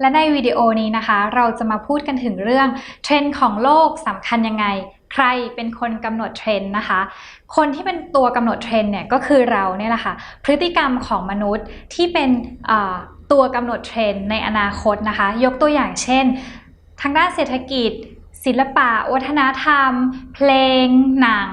และในวิดีโอนี้นะคะ เราจะมาพูดกันถึงเรื่องเทรนด์ของโลกสำคัญยังไง ใครเป็นคนกำหนดเทรนด์นะคะ คนที่เป็นตัวกำหนดเทรนด์เนี่ยก็คือเราเนี่ยแหละค่ะ พฤติกรรมของมนุษย์ที่เป็นตัวกำหนดเทรนด์ในอนาคตนะคะ ยกตัวอย่างเช่น ทางด้านเศรษฐกิจ ศิลปะ วัฒนธรรม เพลง หนัง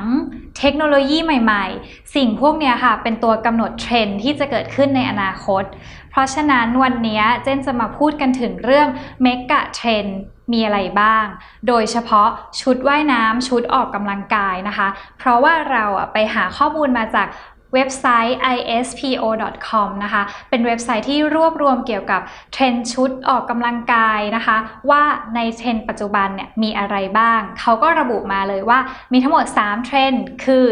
เทคโนโลยีใหม่ๆ สิ่งพวกนี้ค่ะ เป็นตัวกำหนดเทรนที่จะเกิดขึ้นในอนาคต เพราะฉะนั้นวันนี้เจนจะมาพูดกันถึงเรื่องเมกะเทรนมีอะไรบ้าง โดยเฉพาะชุดว่ายน้ำชุดออกกำลังกายนะคะ เพราะว่าเราไปหาข้อมูลมาจาก เว็บไซต์ ispo.com นะคะ เป็นเว็บไซต์ที่รวบรวมเกี่ยวกับเทรนชุดออกกำลังกายนะคะ ว่าในเทรนปัจจุบันเนี่ยมีอะไรบ้าง เขาก็ระบุมาเลยว่ามีทั้งหมด 3 เทรนคือ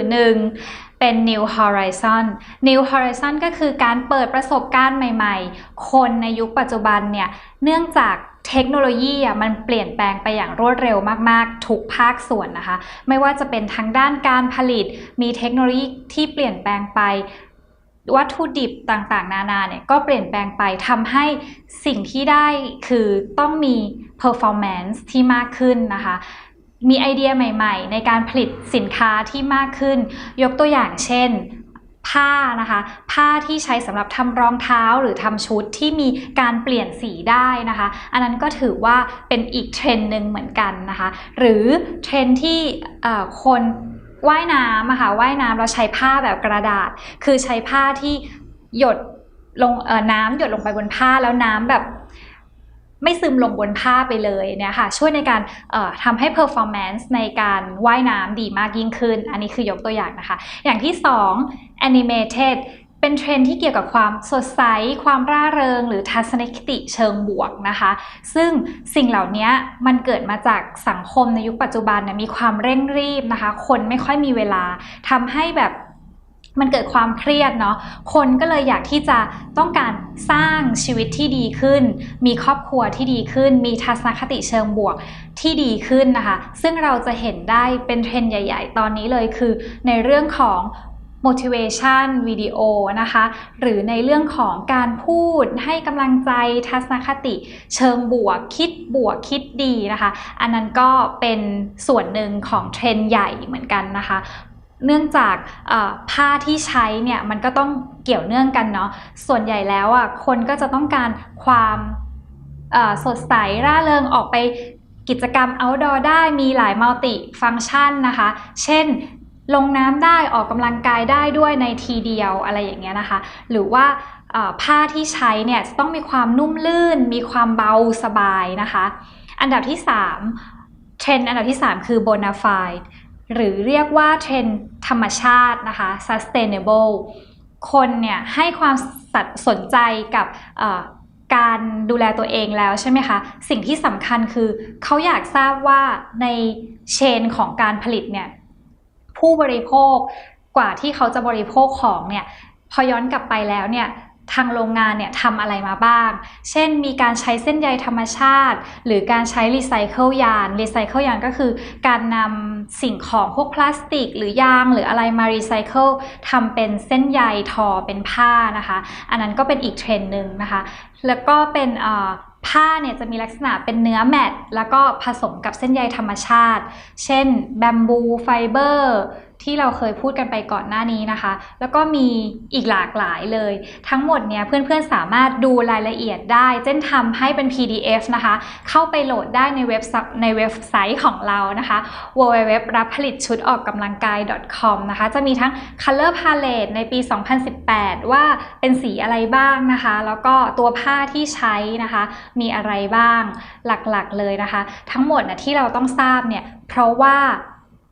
1. เป็น New Horizon New Horizon ก็คือการเปิดประสบการณ์ใหม่ๆ คนในยุคปัจจุบันเนี่ย เนื่องจาก เทคโนโลยีอะมันเปลี่ยนแปลงไปอย่างรวดเร็วมากๆ ทุกภาคส่วนนะคะ ไม่ว่าจะเป็นทางด้านการผลิต มีเทคโนโลยีที่เปลี่ยนแปลงไปวัตถุดิบต่างๆ นานาเนี่ยก็เปลี่ยนแปลงไปทำให้สิ่งที่ได้คือต้องมี performance ที่มากขึ้นนะคะ มีไอเดียใหม่ๆ ในการผลิตสินค้าที่มากขึ้น ยกตัวอย่างเช่น ผ้านะคะ ผ้าที่ใช้สำหรับทำรองเท้าหรือทำชุดที่มีการเปลี่ยนสีได้นะคะ อันนั้นก็ถือว่าเป็นอีกเทรนด์หนึ่งเหมือนกันนะคะ หรือเทรนด์ที่คนว่ายน้ำอะคะ่ะว่ายน้ำเราใช้ผ้าแบบกระดาษ คือใช้ผ้าที่หยดลงน้ำหยดลงไปบนผ้าแล้วน้ำแบบ ไม่ซึมลงบนผ้าไปเลยเนี่ยค่ะช่วยในการทำให้ performance ในการว่ายน้ำดีมากยิ่งขึ้น อันนี้คือยกตัวอย่างนะคะ อย่างที่ 2 animated เป็นเทรนที่เกี่ยวกับความสดใส ความร่าเริง หรือทัศนคติเชิงบวกนะคะ ซึ่งสิ่งเหล่านี้มันเกิดมาจากสังคมในยุคปัจจุบันเนี่ยมีความเร่งรีบนะคะ คนไม่ค่อยมีเวลาทำให้แบบ มันเกิดความเครียดเนาะ คนก็เลยอยากที่จะต้องการสร้างชีวิตที่ดีขึ้น มีครอบครัวที่ดีขึ้น มีทัศนคติเชิงบวกที่ดีขึ้นนะคะ ซึ่งเราจะเห็นได้เป็นเทรนด์ใหญ่ ๆ ตอนนี้เลยคือในเรื่องของ motivation วิดีโอนะคะ หรือในเรื่องของการพูดให้กำลังใจทัศนคติ เชิงบวกคิดบวกคิดดีนะคะ อันนั้นก็เป็นส่วนหนึ่งของเทรนด์ใหญ่เหมือนกันนะคะ เนื่องจากผ้าที่ใช้เนี่ยมันก็ต้องเกี่ยวเนื่องกันเนาะส่วนใหญ่แล้วอะคนก็จะต้องการความสดใสร่าเริงออกไปกิจกรรม outdoor ได้มีหลายมัลติฟังก์ชันนะคะ เช่นลงน้ำได้ออกกำลังกายได้ด้วยในทีเดียวอะไรอย่างเงี้ยนะคะ หรือว่าผ้าที่ใช้เนี่ยต้องมีความนุ่มลื่น มีความเบาสบายนะคะ อันดับที่ 3 เทรนด์อันดับที่ 3 คือ bona fide หรือเรียกว่าเทรนธรรมชาตินะคะ sustainable คนเนี่ยให้ความสนใจกับการดูแลตัวเองแล้วใช่ไหมคะ สิ่งที่สำคัญคือเขาอยากทราบว่าในเชนของการผลิตเนี่ยผู้บริโภคกว่าที่เขาจะบริโภคของเนี่ยพอย้อนกลับไปแล้วเนี่ย ทางโรงงานเนี่ยทำอะไรมาบ้าง เช่น มีการใช้เส้นใยธรรมชาติ หรือการใช้รีไซเคิลยางรีไซเคิลยางก็คือ การนำสิ่งของพวกพลาสติก หรือยางหรืออะไรมารีไซเคิลทำเป็นเส้นใยทอเป็นผ้านะคะ อันนั้นก็เป็นอีกเทรนด์หนึ่งนะคะ แล้วก็เป็นผ้าเนี่ยจะมีลักษณะเป็นเนื้อแมตแล้วก็ผสมกับเส้นใยธรรมชาติ เช่นแบมบูไฟเบอร์ ที่เราเคยพูดกันไปก่อนหน้านี้นะคะ แล้วก็มีอีกหลากหลายเลย ทั้งหมดเนี่ยเพื่อนๆสามารถดูรายละเอียดได้เจนทำให้เป็น PDF นะคะ เข้าไปโหลดได้ในเว็บในเว็บไซต์ของเรานะคะ www รับผลิตชุดออกกำลังกาย .com นะคะ จะมีทั้ง color palette ในปี 2018 ว่าเป็นสีอะไรบ้างนะคะ แล้วก็ตัวผ้าที่ใช้นะคะ มีอะไรบ้างหลักๆเลยนะคะ ทั้งหมดนะที่เราต้องทราบเนี่ยเพราะว่า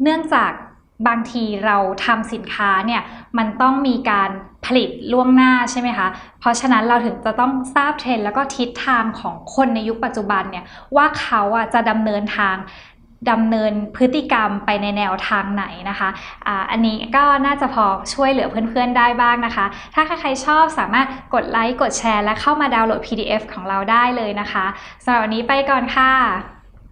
เนื่องจาก บางทีเราทำสินค้าเนี่ยมันต้องมีการผลิตล่วงหน้าใช่ไหมคะ เพราะฉะนั้นเราถึงจะต้องทราบเทรนแล้วก็ทิศทางของคนในยุคปัจจุบันเนี่ยว่าเขาอะจะดำเนินทางดำเนินพฤติกรรมไปในแนวทางไหนนะคะอ่าอันนี้ก็น่าจะพอช่วยเหลือเพื่อนๆได้บ้างนะคะ ถ้าใครชอบสามารถกดไลค์กดแชร์ และเข้ามาดาวน์โหลด PDF ของเราได้เลยนะคะสำหรับวันนี้ไปก่อนค่ะ